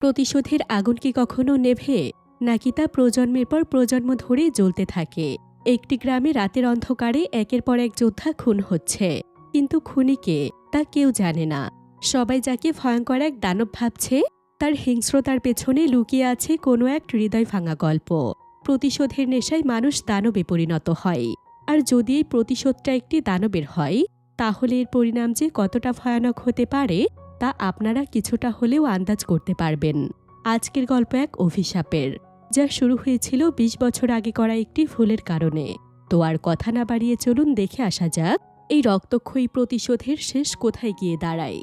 প্রতিশোধের আগুন কি কখনো নেভে, নাকি তা প্রজন্মের পর প্রজন্ম ধরে জ্বলতে থাকে? একটি গ্রামে রাতের অন্ধকারে একের পর এক যোদ্ধা খুন হচ্ছে। কিন্তু খুনিকে তা কেউ জানে না। সবাই যাকে ভয়ঙ্কর এক দানব ভাবছে, তার হিংস্রতার পেছনে লুকিয়ে আছে কোনো এক হৃদয় ভাঙা গল্প। প্রতিশোধের নেশায় মানুষ দানবে পরিণত হয়। আর যদি এই প্রতিশোধটা একটি দানবের হয়, তাহলে এর পরিণাম যে কতটা ভয়ানক হতে পারে তা আপনারা কিছুটা হলেও আন্দাজ করতে পারবেন। আজকের গল্প এক অভিশাপের, যা শুরু হয়েছিল ২০ বছর আগে করা একটি ভুলের কারণে। তো আর কথা না বাড়িয়ে চলুন দেখে আসা যাক, এই রক্তক্ষয়ী প্রতিশোধের শেষ কোথায় গিয়ে দাঁড়ায়।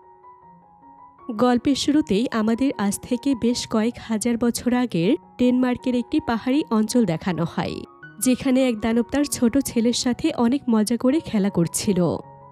গল্পের শুরুতেই আমাদের আজ থেকে বেশ কয়েক হাজার বছর আগের ডেনমার্কের একটি পাহাড়ি অঞ্চল দেখানো হয়, যেখানে এক দানব তার ছোট ছেলের সাথে অনেক মজা করে খেলা করছিল।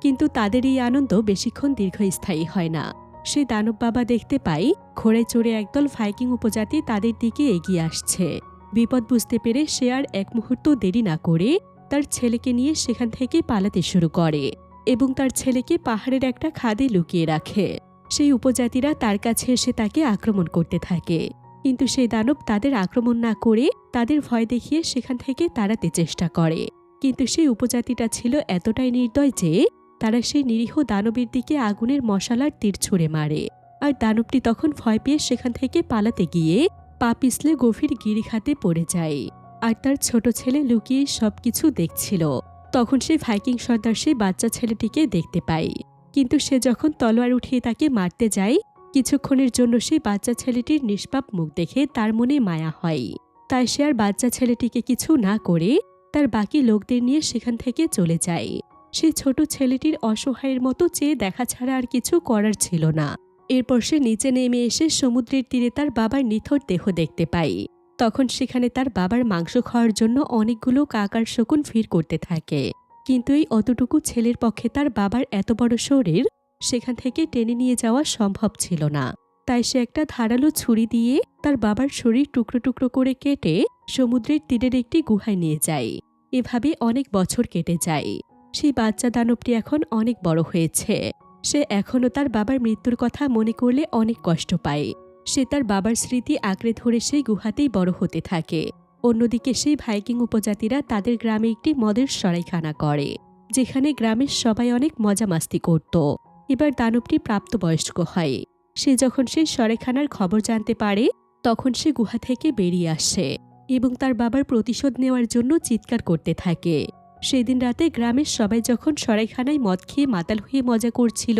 কিন্তু তাদের এই আনন্দ বেশিক্ষণ দীর্ঘস্থায়ী হয় না। সে দানব বাবা দেখতে পাই ঘোড়ে চড়ে একদল ভাইকিং উপজাতি তাদের দিকে এগিয়ে আসছে। বিপদ বুঝতে পেরে সে আর এক মুহূর্ত দেরি না করে তার ছেলেকে নিয়ে সেখান থেকে পালাতে শুরু করে এবং তার ছেলেকে পাহাড়ের একটা খাদে লুকিয়ে রাখে। সেই উপজাতিরা তার কাছে এসে তাকে আক্রমণ করতে থাকে। কিন্তু সেই দানব তাদের আক্রমণ না করে তাদের ভয় দেখিয়ে সেখান থেকে তাড়াতে চেষ্টা করে। কিন্তু সেই উপজাতিটা ছিল এতটাই নির্দয় যে তারা সেই নিরীহ দানবের দিকে আগুনের মশালার তীর ছুঁড়ে মারে। আর দানবটি তখন ভয় পেয়ে সেখান থেকে পালাতে গিয়ে পা পিছলে গভীর গিরিখাতে পড়ে যায়। আর তার ছোট ছেলে লুকিয়ে সবকিছু দেখছিল। তখন সে ভাইকিং সর্দার সেই বাচ্চা ছেলেটিকে দেখতে পায়। কিন্তু সে যখন তলোয়ার উঠিয়ে তাকে মারতে যায়, কিছুক্ষণের জন্য সেই বাচ্চা ছেলেটির নিষ্পাপ মুখ দেখে তার মনে মায়া হয়। তাই সে আর বাচ্চা ছেলেটিকে কিছু না করে তার বাকি লোকদের নিয়ে সেখান থেকে চলে যায়। সেই ছোট ছেলেটির অসহায়ের মতো চেয়ে দেখা ছাড়া আর কিছু করার ছিল না। এরপর সে নিচে নেমে এসে সমুদ্রের তীরে তার বাবার নিথর দেহ দেখতে পাই তখন সেখানে তার বাবার মাংস খাওয়ার জন্য অনেকগুলো কাকার শকুন ভিড় করতে থাকে। কিন্তু এই অতটুকু ছেলের পক্ষে তার বাবার এত বড় শরীর সেখান থেকে টেনে নিয়ে যাওয়া সম্ভব ছিল না। তাই সে একটা ধারালো ছুরি দিয়ে তার বাবার শরীর টুকরো টুকরো করে কেটে সমুদ্রের তীরের একটি গুহায় নিয়ে যায়। এভাবে অনেক বছর কেটে যায়। সেই বাচ্চা দানবটি এখন অনেক বড় হয়েছে। সে এখনও তার বাবার মৃত্যুর কথা মনে করলে অনেক কষ্ট পায়। সে তার বাবার স্মৃতি আঁকড়ে ধরে সেই গুহাতেই বড় হতে থাকে। অন্যদিকে সেই ভাইকিং উপজাতিরা তাদের গ্রামে একটি মদের সরাইখানা করে, যেখানে গ্রামের সবাই অনেক মজা মাস্তি করত। এবার দানবটি প্রাপ্তবয়স্ক হয়। সে যখন সেই সরাইখানার খবর জানতে পারে, তখন সে গুহা থেকে বেরিয়ে আসে এবং তার বাবার প্রতিশোধ নেওয়ার জন্য চিৎকার করতে থাকে। সেদিন রাতে গ্রামের সবাই যখন সরাইখানায় মদ খেয়ে মাতাল হয়ে মজা করছিল,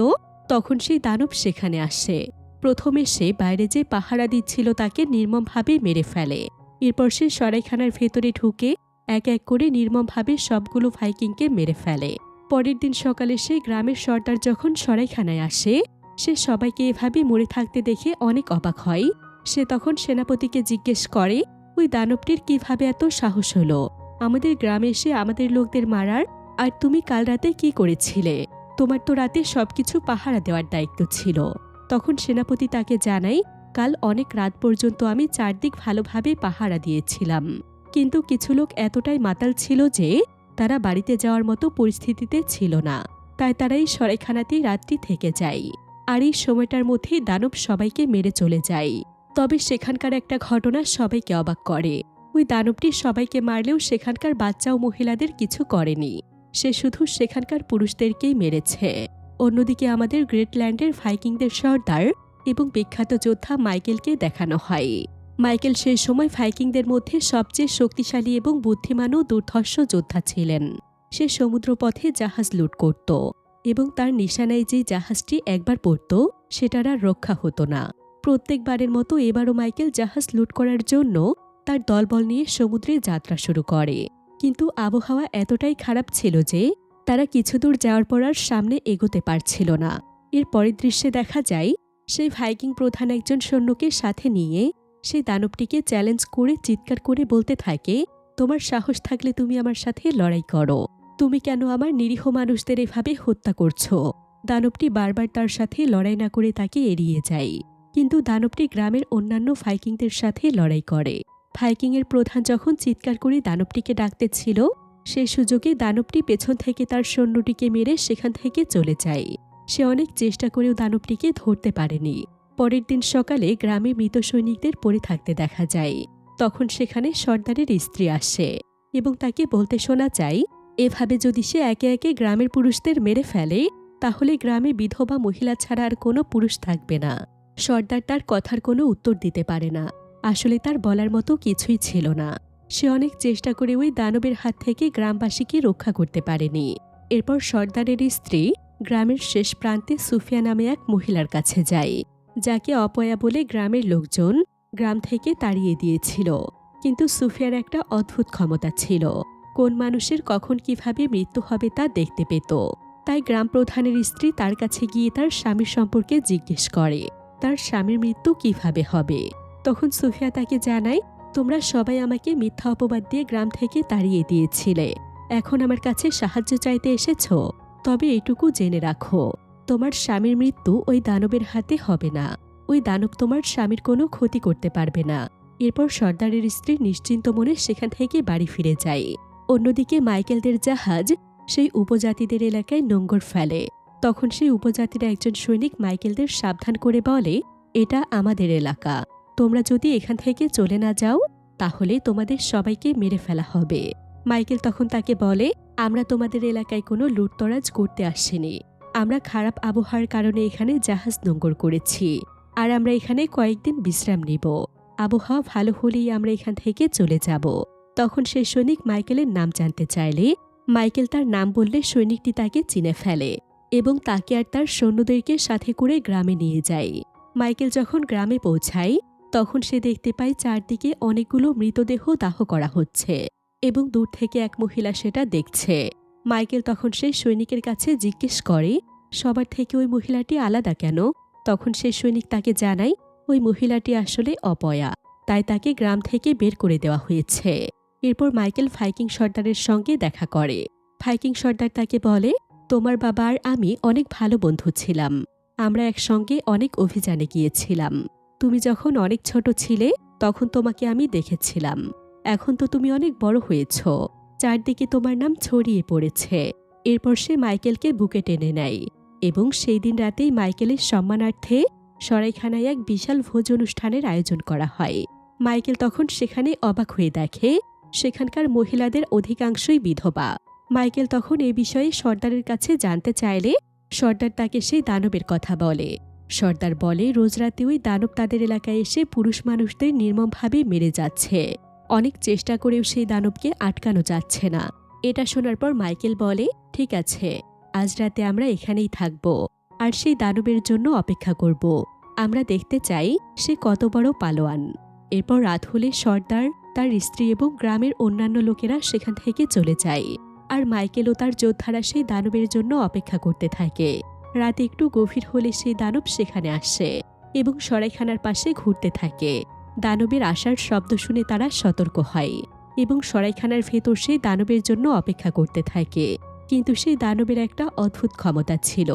তখন সেই দানব সেখানে আসে। প্রথমে সে বাইরে যে পাহারা দিচ্ছিল তাকে নির্মমভাবে মেরে ফেলে। এরপর সে সরাইখানার ভেতরে ঢুকে এক এক করে নির্মমভাবে সবগুলো ভাইকিংকে মেরে ফেলে। পরের দিন সকালে সে গ্রামের সর্দার যখন সরাইখানায় আসে, সে সবাইকে এভাবে মরে থাকতে দেখে অনেক অবাক হয়। সে তখন সেনাপতিকে জিজ্ঞেস করে, ওই দানবটির কীভাবে এত সাহস হলো? আমাদের গ্রামে এসে আমাদের লোকদের মারার, আর তুমি কাল রাতে কি করেছিলে? তোমার তো রাতে সবকিছু পাহারা দেওয়ার দায়িত্ব ছিল। তখন সেনাপতি তাকে জানাই, কাল অনেক রাত পর্যন্ত আমি চারদিক ভালোভাবে পাহারা দিয়েছিলাম। কিন্তু কিছু লোক এতটাই মাতাল ছিল যে, তারা বাড়িতে যাওয়ার মতো পরিস্থিতিতে ছিল না। তাই তারা এই সরাইখানাতেই রাতটি থেকে যায়। আর এই সময়টার মধ্যেই দানব সবাইকে মেরে চলে যায়। তবে সেখানকার একটা ঘটনা সবাইকে অবাক করে। ওই দানবটি সবাইকে মারলেও সেখানকার বাচ্চা ও মহিলাদের কিছু করেনি। সে শুধু সেখানকার পুরুষদেরকেই মেরেছে। অন্যদিকে আমাদের গ্রেটল্যান্ডের ভাইকিংদের সর্দার এবং বিখ্যাত যোদ্ধা মাইকেলকে দেখানো হয়। মাইকেল সেই সময় ভাইকিংদের মধ্যে সবচেয়ে শক্তিশালী এবং বুদ্ধিমান ও দুর্ধর্ষ যোদ্ধা ছিলেন। সে সমুদ্রপথে জাহাজ লুট করত এবং তার নিশানায় যে জাহাজটি একবার পড়ত, সেটার আর রক্ষা হতো না। প্রত্যেকবারের মতো এবারও মাইকেল জাহাজ লুট করার জন্য তার দলবল নিয়ে সমুদ্রে যাত্রা শুরু করে। কিন্তু আবহাওয়া এতটাই খারাপ ছিল যে, তারা কিছু দূর যাওয়ার পর আর সামনে এগোতে পারছিল না। এর পরের দৃশ্যে দেখা যায় সেই ভাইকিং প্রধান একজন সৈন্যকে সাথে নিয়ে সেই দানবটিকে চ্যালেঞ্জ করে চিৎকার করে বলতে থাকে, তোমার সাহস থাকলে তুমি আমার সাথে লড়াই করো। তুমি কেন আমার নিরীহ মানুষদের এভাবে হত্যা করছ? দানবটি বারবার তার সাথে লড়াই না করে তাকে এড়িয়ে যায়। কিন্তু দানবটি গ্রামের অন্যান্য ভাইকিংদের সাথে লড়াই করে। ভাইকিংয়ের প্রধান যখন চিৎকার করে দানবটিকে ডাকতেছিল সে সুযোগে দানবটি পেছন থেকে তার সৈন্যটিকে মেরে সেখান থেকে চলে যায়। সে অনেক চেষ্টা করেও দানবটিকে ধরতে পারেনি। পরের দিন সকালে গ্রামে মৃত সৈনিকদের পড়ে থাকতে দেখা যায়। তখন সেখানে সর্দারের স্ত্রী আসে এবং তাকে বলতে শোনা যায়, এভাবে যদি সে একে একে গ্রামের পুরুষদের মেরে ফেলে, তাহলে গ্রামে বিধবা মহিলা ছাড়া আর কোনো পুরুষ থাকবে না। সর্দার তার কথার কোনো উত্তর দিতে পারে না। আসলে তার বলার মতো কিছুই ছিল না। সে অনেক চেষ্টা করে ওই দানবের হাত থেকে গ্রামবাসীকে রক্ষা করতে পারেনি। এরপর সর্দারের স্ত্রী গ্রামের শেষ প্রান্তে সুফিয়া নামে এক মহিলার কাছে যায়, যাকে অপয়া বলে গ্রামের লোকজন গ্রাম থেকে তাড়িয়ে দিয়েছিল। কিন্তু সুফিয়ার একটা অদ্ভুত ক্ষমতা ছিল। কোন মানুষের কখন কীভাবে মৃত্যু হবে তা দেখতে পেত। তাই গ্রাম প্রধানের স্ত্রী তার কাছে গিয়ে তার স্বামীর সম্পর্কে জিজ্ঞেস করে, তার স্বামীর মৃত্যু কীভাবে হবে? তখন সুফিয়া তাকে জানায়, তোমরা সবাই আমাকে মিথ্যা অপবাদ দিয়ে গ্রাম থেকে তাড়িয়ে দিয়েছিলে। এখন আমার কাছে সাহায্য চাইতে এসেছ। তবে এটুকু জেনে রাখো, তোমার স্বামীর মৃত্যু ওই দানবের হাতে হবে না। ওই দানব তোমার স্বামীর কোনো ক্ষতি করতে পারবে না। এরপর সর্দারের স্ত্রী নিশ্চিন্ত মনে সেখান থেকে বাড়ি ফিরে যায়। অন্যদিকে মাইকেলদের জাহাজ সেই উপজাতিদের এলাকায় নোঙ্গর ফেলে। তখন সেই উপজাতির একজন সৈনিক মাইকেলদের সাবধান করে বলে, এটা আমাদের এলাকা। তোমরা যদি এখান থেকে চলে না যাও তাহলে তোমাদের সবাইকে মেরে ফেলা হবে। মাইকেল তখন তাকে বলে, আমরা তোমাদের এলাকায় কোনো লুটতরাজ করতে আসিনি। আমরা খারাপ আবহাওয়ার কারণে এখানে জাহাজ নোঙ্গর করেছি। আর আমরা এখানে কয়েকদিন বিশ্রাম নিব। আবহাওয়া ভালো হলেই আমরা এখান থেকে চলে যাব। তখন সে সৈনিক মাইকেলের নাম জানতে চাইলে, মাইকেল তার নাম বললে সৈনিকটি তাকে চিনে ফেলে এবং তাকে আর তার সৈন্যদেরকে সাথে করে গ্রামে নিয়ে যায়। মাইকেল যখন গ্রামে পৌঁছায় তখন সে দেখতে পায় চারদিকে অনেকগুলো মৃতদেহ দাহ করা হচ্ছে এবং দূর থেকে এক মহিলা সেটা দেখছে। মাইকেল তখন সেই সৈনিকের কাছে জিজ্ঞেস করে, সবার থেকে ওই মহিলাটি আলাদা কেন? তখন সেই সৈনিক তাকে জানায়, ওই মহিলাটি আসলে অপয়া, তাই তাকে গ্রাম থেকে বের করে দেওয়া হয়েছে। এরপর মাইকেল ফাইকিং সর্দারের সঙ্গে দেখা করে। ফাইকিং সর্দার তাকে বলে, তোমার বাবা আর আমি অনেক ভালো বন্ধু ছিলাম। আমরা একসঙ্গে অনেক অভিযানে গিয়েছিলাম। তুমি যখন অনেক ছোট ছিলে, তখন তোমাকে আমি দেখেছিলাম। এখন তো তুমি অনেক বড় হয়েছ। চারদিকে তোমার নাম ছড়িয়ে পড়েছে। এরপর সে মাইকেলকে বুকে টেনে নেয় এবং সেই দিন রাতেই মাইকেলের সম্মানার্থে সরাইখানায় এক বিশাল ভোজ অনুষ্ঠানের আয়োজন করা হয়। মাইকেল তখন সেখানে অবাক হয়ে দেখে, সেখানকার মহিলাদের অধিকাংশই বিধবা। মাইকেল তখন এ বিষয়ে সর্দারের কাছে জানতে চাইলে সর্দার তাকে সেই দানবের কথা বলে। সর্দার বলে, রোজ রাতে ওই দানব তাদের এলাকায় এসে পুরুষ মানুষদের নির্মমভাবে মেরে যাচ্ছে। অনেক চেষ্টা করেও সেই দানবকে আটকানো যাচ্ছে না। এটা শোনার পর মাইকেল বলে, ঠিক আছে, আজ রাতে আমরা এখানেই থাকব আর সেই দানবের জন্য অপেক্ষা করব। আমরা দেখতে চাই সে কত বড় পালোয়ান। এরপর রাত হলে সর্দার, তার স্ত্রী এবং গ্রামের অন্যান্য লোকেরা সেখান থেকে চলে যায়। আর মাইকেল ও তার যোদ্ধারা সেই দানবের জন্য অপেক্ষা করতে থাকে। রাতে একটু গভীর হলে সেই দানব সেখানে আসে এবং সরাইখানার পাশে ঘুরতে থাকে। দানবের আসার শব্দ শুনে তারা সতর্ক হয় এবং সরাইখানার ভেতর সেই দানবের জন্য অপেক্ষা করতে থাকে। কিন্তু সেই দানবের একটা অদ্ভুত ক্ষমতা ছিল।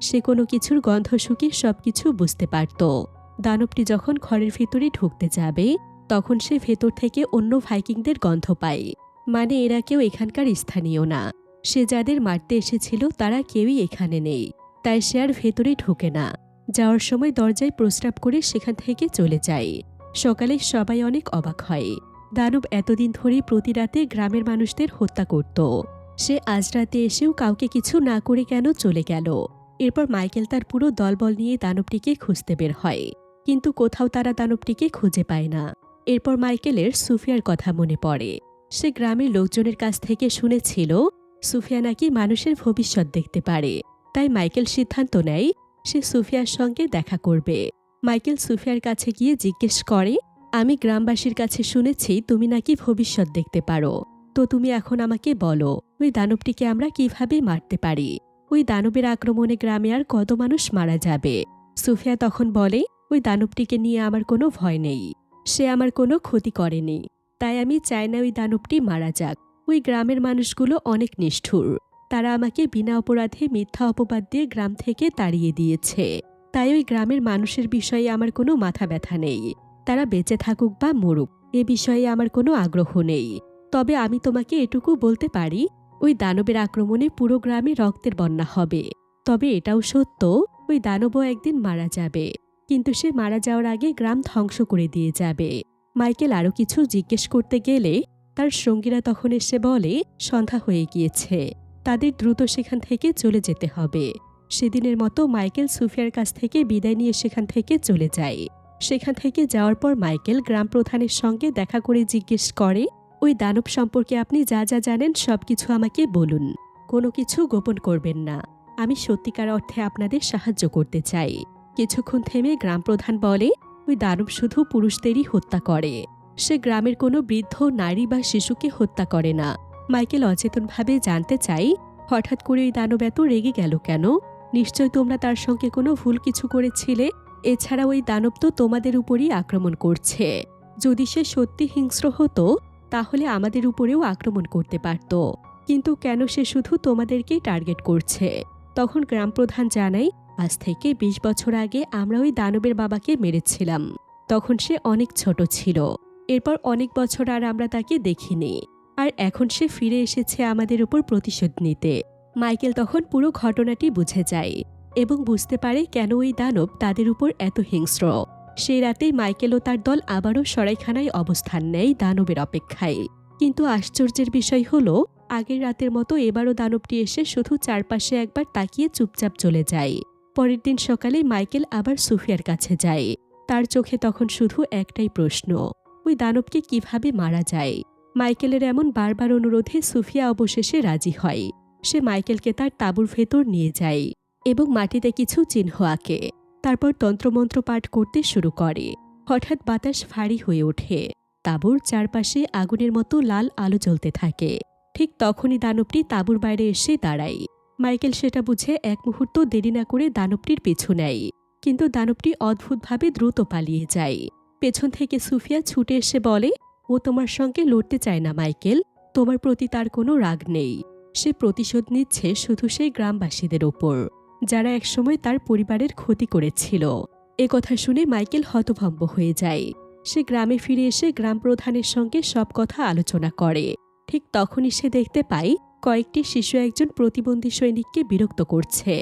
সে কোনো কিছুর গন্ধ শুকিয়ে সবকিছু বুঝতে পারত। দানবটি যখন ঘরের ভেতরে ঢুকতে যাবে, তখন সে ভেতর থেকে অন্য ভাইকিংদের গন্ধ পায়। মানে এরা কেউ এখানকার স্থানীয় না। সে যাদের মারতে এসেছিল, তারা কেউই এখানে নেই। তাই সে আর ভেতরে ঢুকে না। যাওয়ার সময় দরজায় প্রস্রাব করে সেখান থেকে চলে যায়। সকালে সবাই অনেক অবাক হয়। দানব এতদিন ধরে প্রতি রাতে গ্রামের মানুষদের হত্যা করত। সে আজ রাতে এসেও কাউকে কিছু না করে কেন চলে গেল? এরপর মাইকেল তার পুরো দলবল নিয়ে দানবটিকে খুঁজতে বের হয়। কিন্তু কোথাও তারা দানবটিকে খুঁজে পায় না। এরপর মাইকেলের সুফিয়ার কথা মনে পড়ে। সে গ্রামের লোকজনের কাছ থেকে শুনেছিল, সুফিয়া নাকি মানুষের ভবিষ্যৎ দেখতে পারে। তাই মাইকেল সিদ্ধান্ত নেয় সে সুফিয়ার সঙ্গে দেখা করবে। মাইকেল সুফিয়ার কাছে গিয়ে জিজ্ঞেস করে, আমি গ্রামবাসীর কাছে শুনেছি তুমি নাকি ভবিষ্যৎ দেখতে পারো। তো তুমি এখন আমাকে বলো, ওই দানবটিকে আমরা কীভাবে মারতে পারি? ওই দানবের আক্রমণে গ্রামে আর কত মানুষ মারা যাবে? সুফিয়া তখন বলে, ওই দানবটিকে নিয়ে আমার কোনো ভয় নেই। সে আমার কোনো ক্ষতি করেনি। তাই আমি চাই না ওই দানবটি মারা যাক। ওই গ্রামের মানুষগুলো অনেক নিষ্ঠুর। তারা আমাকে বিনা অপরাধে মিথ্যা অপবাদ দিয়ে গ্রাম থেকে তাড়িয়ে দিয়েছে। তাই ওই গ্রামের মানুষের বিষয়ে আমার কোনো মাথা ব্যথা নেই। তারা বেঁচে থাকুক বা মরুক, এ বিষয়ে আমার কোনো আগ্রহ নেই। তবে আমি তোমাকে এটুকু বলতে পারি, ওই দানবের আক্রমণে পুরো গ্রামে রক্তের বন্যা হবে। তবে এটাও সত্য, ওই দানবও একদিন মারা যাবে। কিন্তু সে মারা যাওয়ার আগে গ্রাম ধ্বংস করে দিয়ে যাবে। মাইকেল আরও কিছু জিজ্ঞেস করতে গেলে তার সঙ্গীরা তখন এসে বলে, সন্ধ্যা হয়ে গিয়েছে। তাদের দ্রুত সেখান থেকে চলে যেতে হবে। সেদিনের মতো মাইকেল সুফিয়ার কাছ থেকে বিদায় নিয়ে সেখান থেকে চলে যায়। সেখান থেকে যাওয়ার পর মাইকেল গ্রাম প্রধানের সঙ্গে দেখা করে জিজ্ঞেস করে, ওই দানব সম্পর্কে আপনি যা যা জানেন সব কিছু আমাকে বলুন। কোনো কিছু গোপন করবেন না। আমি সত্যিকার অর্থে আপনাদের সাহায্য করতে চাই। কিছুক্ষণ থেমে গ্রাম প্রধান বলে, ওই দানব শুধু পুরুষদেরই হত্যা করে। সে গ্রামের কোনো বৃদ্ধ নারী বা শিশুকে হত্যা করে না। মাইকেল অচেতনভাবে জানতে চাই, হঠাৎ করে এই দানব এত রেগে গেল কেন? নিশ্চয় তোমরা তার সঙ্গে কোনো ভুল কিছু করেছিলে? এছাড়া ওই দানব তো তোমাদের উপরই আক্রমণ করছে। যদি সে সত্যি হিংস্র হতো, তাহলে আমাদের উপরেও আক্রমণ করতে পারত। কিন্তু কেন সে শুধু তোমাদেরকেই টার্গেট করছে? তখন গ্রাম প্রধান জানাই আজ থেকে ২০ বছর আগে আমরা ওই দানবের বাবাকে মেরেছিলাম। তখন সে অনেক ছোট ছিল। এরপর অনেক বছর আর আমরা তাকে দেখিনি। আর এখন সে ফিরে এসেছে আমাদের উপর প্রতিশোধ নিতে। মাইকেল তখন পুরো ঘটনাটি বুঝে যায় এবং বুঝতে পারে কেন ওই দানব তাদের উপর এত হিংস্র। সেই রাতেই মাইকেল ও তার দল আবারও সরাইখানায় অবস্থান নেয় দানবের অপেক্ষায়। কিন্তু আশ্চর্যের বিষয় হলো, আগের রাতের মতো এবারও দানবটি এসে শুধু চারপাশে একবার তাকিয়ে চুপচাপ চলে যায়। পরের দিন সকালে মাইকেল আবার সুফিয়ার কাছে যায়। তার চোখে তখন শুধু একটাই প্রশ্ন, ওই দানবকে কীভাবে মারা যায়? মাইকেলের এমন বারবার অনুরোধে সুফিয়া অবশেষে রাজি হয়। সে মাইকেলকে তার তাঁবুর ভেতর নিয়ে যায় এবং মাটিতে কিছু চিহ্ন আঁকে। তারপর তন্ত্রমন্ত্র পাঠ করতে শুরু করে। হঠাৎ বাতাস ভারী হয়ে ওঠে। তাঁবুর চারপাশে আগুনের মতো লাল আলো জ্বলতে থাকে। ঠিক তখনই দানবটি তাঁবুর বাইরে এসে দাঁড়ায়। মাইকেল সেটা বুঝে এক মুহূর্ত দেরি না করে দানবটির পিছু নেয়। কিন্তু দানবটি অদ্ভুতভাবে দ্রুত পালিয়ে যায়। পেছন থেকে সুফিয়া ছুটে এসে বলে ও তোমার সঙ্গে লড়তে চায় না, মাইকেল। তোমার প্রতি তার কোনো রাগ নেই। সে প্রতিশোধ নিচ্ছে শুধু সেই গ্রামবাসীদের ওপর, যারা একসময় তার পরিবারের ক্ষতি করেছিল। এ কথা শুনে মাইকেল হতভম্ব হয়ে যায়। সে গ্রামে ফিরে এসে গ্রাম প্রধানের সঙ্গে সব কথা আলোচনা করে। ঠিক তখনই সে দেখতে পায়, কয়েকটি শিশু একজন প্রতিবন্ধী সৈনিককে বিরক্ত করছে।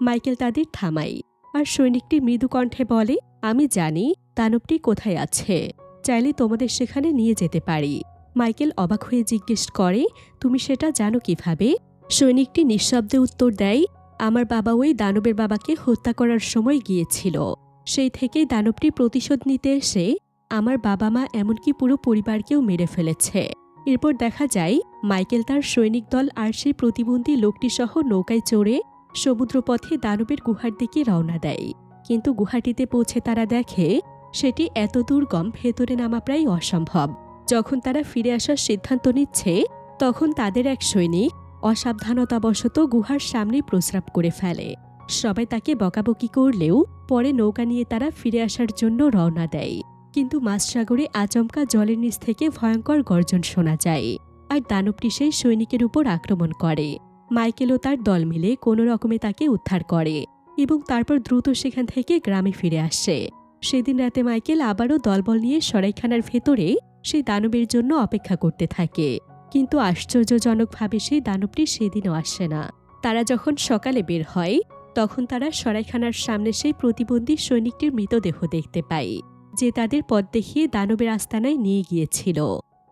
মাইকেল তাদের থামাই আর সৈনিকটি মৃদু কণ্ঠে বলে, আমি জানি দানবটি কোথায় আছে? চাইলে তোমাদের সেখানে নিয়ে যেতে পারি। মাইকেল অবাক হয়ে জিজ্ঞেস করে, তুমি সেটা জানো কীভাবে? সৈনিকটি নিঃশব্দে উত্তর দেয়, আমার বাবা ওই দানবের বাবাকে হত্যা করার সময় গিয়েছিল। সেই থেকেই দানবটি প্রতিশোধ নিতে এসে আমার বাবা মা এমনকি পুরো পরিবারকেও মেরে ফেলেছে। এরপর দেখা যায়, মাইকেল তার সৈনিক দল আর সেই প্রতিবন্ধী লোকটি সহ নৌকায় চড়ে সমুদ্রপথে দানবের গুহার দিকে রওনা দেয়। কিন্তু গুহাটিতে পৌঁছে তারা দেখে সেটি এত দুর্গম, ভেতরে নামা প্রায় অসম্ভব। যখন তারা ফিরে আসার সিদ্ধান্ত নিচ্ছে, তখন তাদের এক সৈনিক অসাবধানতাবশত গুহার সামনে প্রস্রাব করে ফেলে। সবাই তাকে বকাবকি করলেও পরে নৌকা নিয়ে তারা ফিরে আসার জন্য রওনা দেয়। কিন্তু মাঝসাগরে আচমকা জলের নিচ থেকে ভয়ঙ্কর গর্জন শোনা যায় আর দানবটি সেই সৈনিকের উপর আক্রমণ করে। মাইকেলও তার দল মিলে কোনো রকমে তাকে উদ্ধার করে এবং তারপর দ্রুত সেখান থেকে গ্রামে ফিরে আসে। সেদিন রাতে মাইকেল আবারও দলবল নিয়ে সরাইখানার ভেতরে সেই দানবের জন্য অপেক্ষা করতে থাকে। কিন্তু আশ্চর্যজনকভাবে সেই দানবটি সেদিনও আসে না। তারা যখন সকালে বের হয়, তখন তারা সরাইখানার সামনে সেই প্রতিবন্ধী সৈনিকটির মৃতদেহ দেখতে পায়, যে তাদের পথ দেখিয়ে দানবের আস্তানায় নিয়ে গিয়েছিল।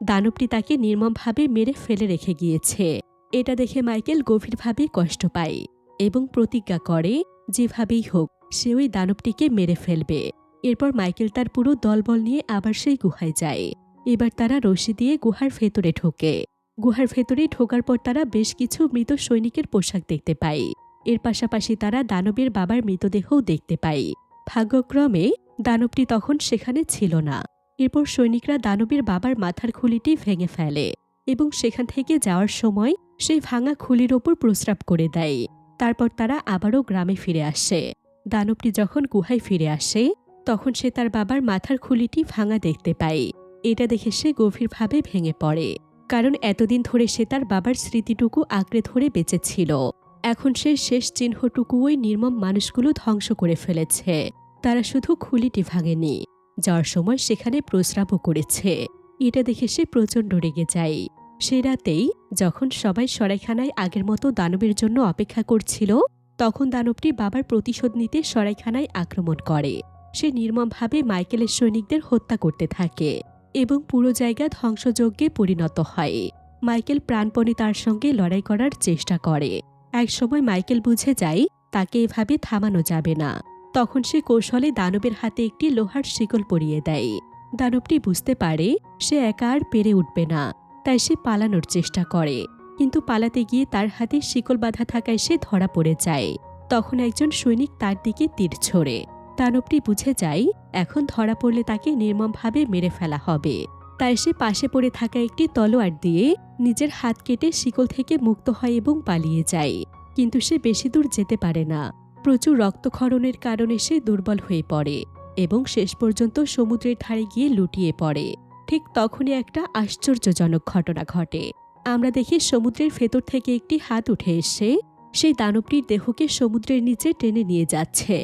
দানবটি তাকে নির্মমভাবে মেরে ফেলে রেখে গিয়েছে। এটা দেখে মাইকেল গভীরভাবে কষ্ট পায় এবং প্রতিজ্ঞা করে, যেভাবেই হোক, সে ওই দানবটিকে মেরে ফেলবে। এরপর মাইকেল তার পুরো দলবল নিয়ে আবার সেই গুহায় যায়। এবার তারা রশি দিয়ে গুহার ভেতরে ঢোকে। গুহার ভেতরে ঢোকার পর তারা বেশ কিছু মৃত সৈনিকের পোশাক দেখতে পায়। এর পাশাপাশি তারা দানবের বাবার মৃতদেহও দেখতে পায়। ভাগ্যক্রমে, দানবটি তখন সেখানে ছিল না। এরপর সৈনিকরা দানবের বাবার মাথার খুলিটি ভেঙে ফেলে এবং সেখান থেকে যাওয়ার সময় সেই ভাঙা খুলির ওপর প্রস্রাব করে দেয়। তারপর তারা আবারও গ্রামে ফিরে আসে। দানবটি যখন গুহায় ফিরে আসে তখন সে তার বাবার মাথার খুলিটি ভাঙা দেখতে পায়। এটা দেখে সে গভীরভাবে ভেঙে পড়ে। কারণ এতদিন ধরে সে তার বাবার স্মৃতিটুকু আঁকড়ে ধরে বেঁচেছিল। এখন সে শেষ চিহ্নটুকু ওই নির্মম মানুষগুলো ধ্বংস করে ফেলেছে। তারা শুধু খুলিটি ভাঙেনি, যাওয়ার সময় সেখানে প্রস্রাবও করেছে। এটা দেখে সে প্রচণ্ড রেগে যায়। সে রাতেই যখন সবাই সরাইখানায় আগের মতো দানবের জন্য অপেক্ষা করছিল, তখন দানবটি বাবার প্রতিশোধ নিতে সরাইখানায় আক্রমণ করে। সে নির্মমভাবে মাইকেলের সৈনিকদের হত্যা করতে থাকে এবং পুরো জায়গা ধ্বংসযজ্ঞে পরিণত হয়। মাইকেল প্রাণপণে তার সঙ্গে লড়াই করার চেষ্টা করে। একসময় মাইকেল বুঝে যায়, তাকে এভাবে থামানো যাবে না। তখন সে কৌশলে দানবের হাতে একটি লোহার শিকল পরিয়ে দেয়। দানবটি বুঝতে পারে, সে একা আর পেরে উঠবে না, তাই সে পালানোর চেষ্টা করে। কিন্তু পালাতে গিয়ে তার হাতে শিকল বাঁধা থাকায় সে ধরা পড়ে যায়। তখন একজন সৈনিক তার দিকে তীর ছোড়ে। দানবটি বুঝে যায়, এখন ধরা পড়লে তাকে নির্মমভাবে মেরে ফেলা হবে। তাই সে পাশে পড়ে থাকা একটি তলোয়ার দিয়ে নিজের হাত কেটে শিকল থেকে মুক্ত হয় এবং পালিয়ে যায়। কিন্তু সে বেশি দূর যেতে পারে না। প্রচুর রক্তক্ষরণের কারণে সে দুর্বল হয়ে পড়ে এবং শেষ পর্যন্ত সমুদ্রের ধারে গিয়ে লুটিয়ে পড়ে। ঠিক তখনই একটা আশ্চর্যজনক ঘটনা ঘটে। আমরা দেখি সমুদ্রের ভেতর থেকে একটি হাত উঠে এসে সেই দানবটির দেহকে সমুদ্রের নিচে টেনে নিয়ে যাচ্ছে।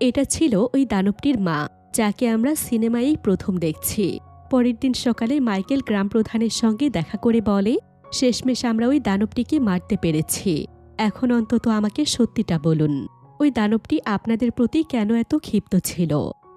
এটা ছিল ওই দানবটির মা, যাকে আমরা সিনেমায়েই প্রথম দেখছি। পরের দিন সকালে মাইকেল গ্রাম প্রধানের সঙ্গে দেখা করে বলে, শেষমেশ আমরা ওই দানবটিকে মারতে পেরেছি। এখন অন্তত আমাকে সত্যিটা বলুন। ওই দানবটি আপনাদের প্রতি কেন এত ক্ষিপ্ত ছিল?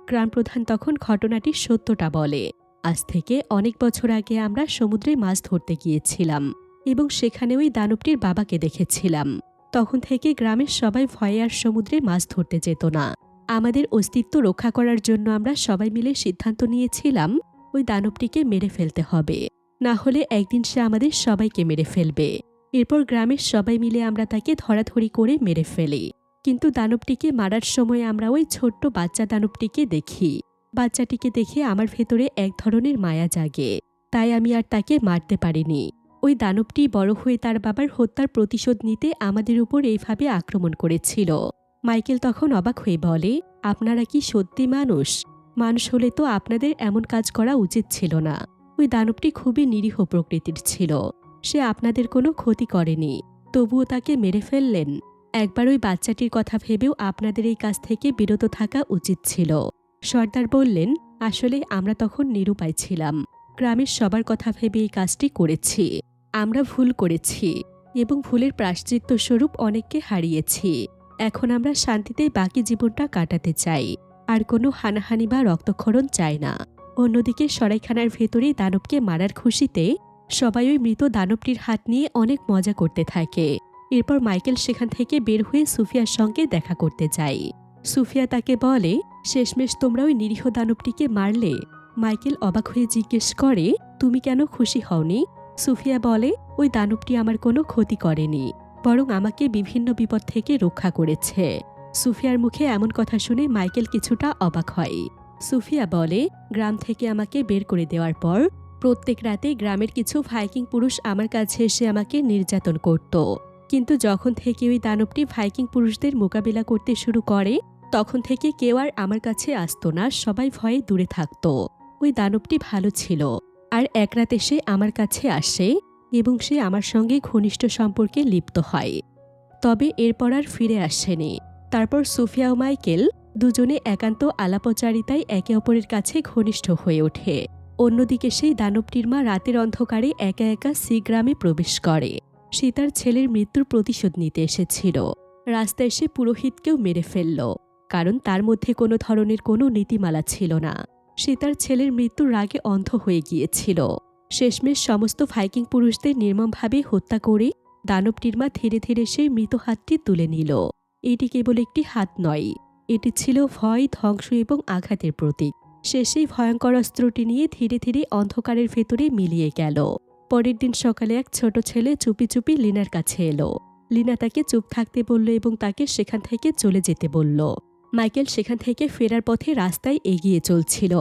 গ্রাম প্রধান তখন ঘটনাটির সত্যটা বলে, আজ থেকে অনেক বছর আগে আমরা সমুদ্রে মাছ ধরতে গিয়েছিলাম এবং সেখানে ওই দানবটির বাবাকে দেখেছিলাম। তখন থেকে গ্রামের সবাই ভয়ে আর সমুদ্রে মাছ ধরতে যেত না। আমাদের অস্তিত্ব রক্ষা করার জন্য আমরা সবাই মিলে সিদ্ধান্ত নিয়েছিলাম, ওই দানবটিকে মেরে ফেলতে হবে। না হলে একদিন সে আমাদের সবাইকে মেরে ফেলবে। এরপর গ্রামের সবাই মিলে আমরা তাকে ধরাধরি করে মেরে ফেলি। কিন্তু দানবটিকে মারার সময় আমরা ওই ছোট্ট বাচ্চা দানবটিকে দেখি। বাচ্চাটিকে দেখে আমার ভেতরে এক ধরনের মায়া জাগে। তাই আমি আর তাকে মারতে পারিনি। ওই দানবটি বড় হয়ে তার বাবার হত্যার প্রতিশোধ নিতে আমাদের উপর এইভাবে আক্রমণ করেছিল। মাইকেল তখন অবাক হয়ে বলে, আপনারা কি সত্যি মানুষ? মানুষ হলে তো আপনাদের এমন কাজ করা উচিত ছিল না। ওই দানবটি খুবই নিরীহ প্রকৃতির ছিল। সে আপনাদের কোনো ক্ষতি করেনি। তবুও তাকে মেরে ফেললেন। একবার ওই বাচ্চাটির কথা ভেবেও আপনাদের এই কাজ থেকে বিরত থাকা উচিত ছিল। সর্দার বললেন, আসলে আমরা তখন নিরুপায় ছিলাম। গ্রামের সবার কথা ভেবে এই কাজটি করেছি। আমরা ভুল করেছি এবং ভুলের প্রাশ্চিত্য স্বরূপ অনেককে হারিয়েছি। এখন আমরা শান্তিতে বাকি জীবনটা কাটাতে চাই। আর কোনো হানাহানি বা রক্তক্ষরণ চাই না। অন্যদিকে সরাইখানার ভেতরে দানবকে মারার খুশিতে সবাই ওই মৃত দানবটির হাত নিয়ে অনেক মজা করতে থাকে। এরপর মাইকেল সেখান থেকে বের হয়ে সুফিয়ার সঙ্গে দেখা করতে যায়। সুফিয়া তাকে বলে, শেষমেশ তোমরা ওই নিরীহ দানবটিকে মারলে? মাইকেল অবাক হয়ে জিজ্ঞেস করে, তুমি কেন খুশি হওনি? সুফিয়া বলে, ওই দানবটি আমার কোনো ক্ষতি করেনি। বরং আমাকে বিভিন্ন বিপদ থেকে রক্ষা করেছে। সুফিয়ার মুখে এমন কথা শুনে মাইকেল কিছুটা অবাক হয়। সুফিয়া বলে, গ্রাম থেকে আমাকে বের করে দেওয়ার পর প্রত্যেক রাতে গ্রামের কিছু ভাইকিং পুরুষ আমার কাছে এসে আমাকে নির্যাতন করত। কিন্তু যখন থেকে ওই দানবটি ভাইকিং পুরুষদের মোকাবিলা করতে শুরু করে, তখন থেকে কেউ আর আমার কাছে আসতো না, সবাই ভয়ে দূরে থাকতো। ওই দানবটি ভালো ছিল। আর এক রাতে সে আমার কাছে আসে এবং সে আমার সঙ্গে ঘনিষ্ঠ সম্পর্কে লিপ্ত হয়। তবে এরপর আর ফিরে আসেনি। তারপর সুফিয়া ও মাইকেল দুজনে একান্ত আলাপচারিতায় একে অপরের কাছে ঘনিষ্ঠ হয়ে ওঠে। অন্যদিকে সেই দানবটির মা রাতের অন্ধকারে একা একা সি গ্রামে প্রবেশ করে। সে তার ছেলের মৃত্যুর প্রতিশোধ নিতে এসেছিল। রাস্তায় সে পুরোহিতকেও মেরে ফেলল, কারণ তার মধ্যে কোনো ধরনের কোনো নীতিমালা ছিল না। সে তার ছেলের মৃত্যুর রাগে অন্ধ হয়ে গিয়েছিল। শেষমেশ সমস্ত ভাইকিং পুরুষদের নির্মমভাবে হত্যা করে দানবটির মা ধীরে ধীরে সেই মৃত হাতটি তুলে নিল। এটি কেবল একটি হাত নয়, এটি ছিল ভয়, ধ্বংস এবং আঘাতের প্রতীক। সে সেই ভয়ঙ্কর অস্ত্রটি নিয়ে ধীরে ধীরে অন্ধকারের ভেতরে মিলিয়ে গেল। পরের দিন সকালে এক ছোট ছেলে চুপি চুপি লিনার কাছে এলো। লিনা তাকে চুপ থাকতে বলল এবং তাকে সেখান থেকে চলে যেতে বলল। মাইকেল সেখান থেকে ফেরার পথে রাস্তায় এগিয়ে চলছিল।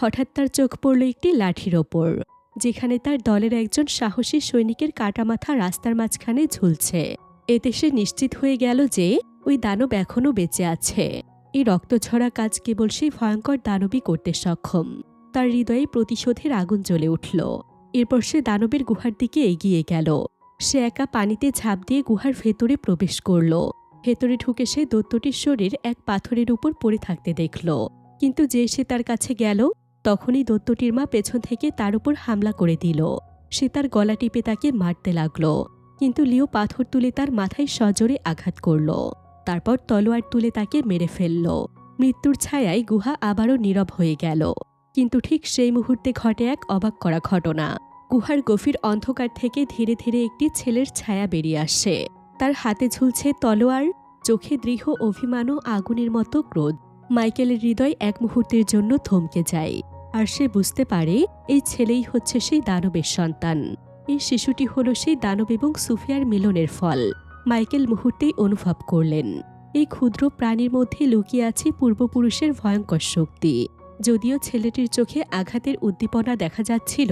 হঠাৎ তার চোখ পড়ল একটি লাঠির ওপর। যেখানে তার দলের একজন সাহসী সৈনিকের কাটা মাথা রাস্তার মাঝখানে ঝুলছে। এতে সে নিশ্চিত হয়ে গেল যে ওই দানব এখনও বেঁচে আছে। এই রক্তঝরা কাজ কেবল সেই ভয়ঙ্কর দানবই করতে সক্ষম। তার হৃদয়ে প্রতিশোধের আগুন জ্বলে উঠল। এরপর সে দানবের গুহার দিকে এগিয়ে গেল। সে একা পানিতে ঝাঁপ দিয়ে গুহার ভেতরে প্রবেশ করল। ভেতরে ঢুকে সে দত্তটির শরীর এক পাথরের উপর পড়ে থাকতে দেখল। কিন্তু যে সে তার কাছে গেল তখনই দত্তটির মা পেছন থেকে তার উপর হামলা করে দিল। সে তার গলা টিপে তাকে মারতে লাগল। কিন্তু লিও পাথর তুলে তার মাথায় সজোরে আঘাত করল। তারপর তলোয়ার তুলে তাকে মেরে ফেলল। মৃত্যুর ছায়ায় গুহা আবারও নীরব হয়ে গেল। কিন্তু ঠিক সেই মুহূর্তে ঘটে এক অবাক করা ঘটনা। গুহার গভীর অন্ধকার থেকে ধীরে ধীরে একটি ছেলের ছায়া বেরিয়ে আসে তার হাতে ঝুলছে তলোয়ার, চোখে দৃঢ় অভিমান ও আগুনের মতো ক্রোধ। মাইকেলের হৃদয় এক মুহূর্তের জন্য থমকে যায়। আর সে বুঝতে পারে এই ছেলেই হচ্ছে সেই দানবের সন্তান। এই শিশুটি হল সেই দানব এবং সুফিয়ার মিলনের ফল। মাইকেল মুহূর্তেই অনুভব করলেন। এই ক্ষুদ্র প্রাণীর মধ্যে লুকিয়ে আছে পূর্বপুরুষের ভয়ঙ্কর শক্তি। যদিও ছেলেটির চোখে আঘাতের উদ্দীপনা দেখা যাচ্ছিল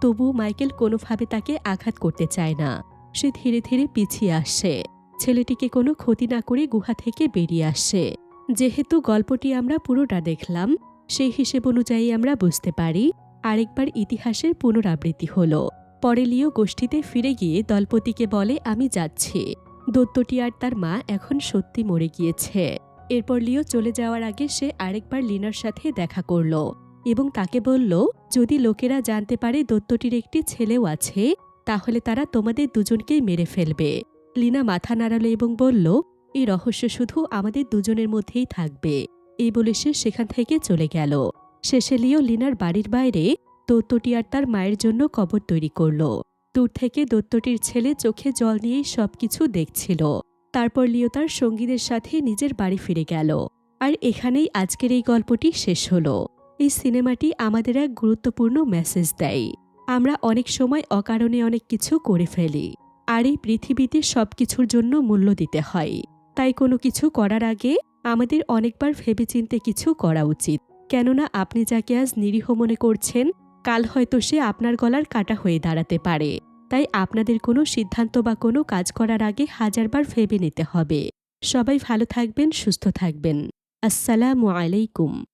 তবু মাইকেল কোনোভাবে তাকে আঘাত করতে চায় না। সে ধীরে ধীরে পিছিয়ে আসে ছেলেটিকে কোনো ক্ষতি না করে গুহা থেকে বেরিয়ে আসে যেহেতু গল্পটি আমরা পুরোটা দেখলাম সেই হিসেব অনুযায়ী আমরা বুঝতে পারি, আরেকবার ইতিহাসের পুনরাবৃত্তি হল। পরে লিও গোষ্ঠীতে ফিরে গিয়ে দলপতিকে বলে, আমি যাচ্ছি। দত্তটি আর তার মা এখন সত্যি মরে গিয়েছে। এরপর লিও চলে যাওয়ার আগে সে আরেকবার লিনার সাথে দেখা করল এবং তাকে বলল, যদি লোকেরা জানতে পারে দত্তটির একটি ছেলেও আছে, তাহলে তারা তোমাদের দুজনকেই মেরে ফেলবে। লিনা মাথা নাড়ালো এবং বলল, এই রহস্য শুধু আমাদের দুজনের মধ্যেই থাকবে। এই বলে সে সেখান থেকে চলে গেল। শেষে লিও লিনার বাড়ির বাইরে দত্তটি আর তার মায়ের জন্য কবর তৈরি করল। দূর থেকে দত্তটির ছেলে চোখে জল নিয়েই সবকিছু দেখছিল। তারপর লিও তার সঙ্গীদের সাথে নিজের বাড়ি ফিরে গেল। আর এখানেই আজকের এই গল্পটি শেষ হলো। এই সিনেমাটি আমাদের এক গুরুত্বপূর্ণ মেসেজ দেয়। আমরা অনেক সময় অকারণে অনেক কিছু করে ফেলি। আর এই পৃথিবীতে সব কিছুর জন্য মূল্য দিতে হয়। তাই কোনো কিছু করার আগে আমাদের অনেকবার ভেবেচিন্তে কিছু করা উচিত। কেননা আপনি যাকে আজ নিরীহ মনে করছেন, কাল হয়তো সে আপনার গলার কাটা হয়ে দাঁড়াতে পারে। তাই আপনাদের কোনো সিদ্ধান্ত বা কোনো কাজ করার আগে হাজারবার ভেবে নিতে হবে। সবাই ভালো থাকবেন, সুস্থ থাকবেন। আসসালামু আলাইকুম।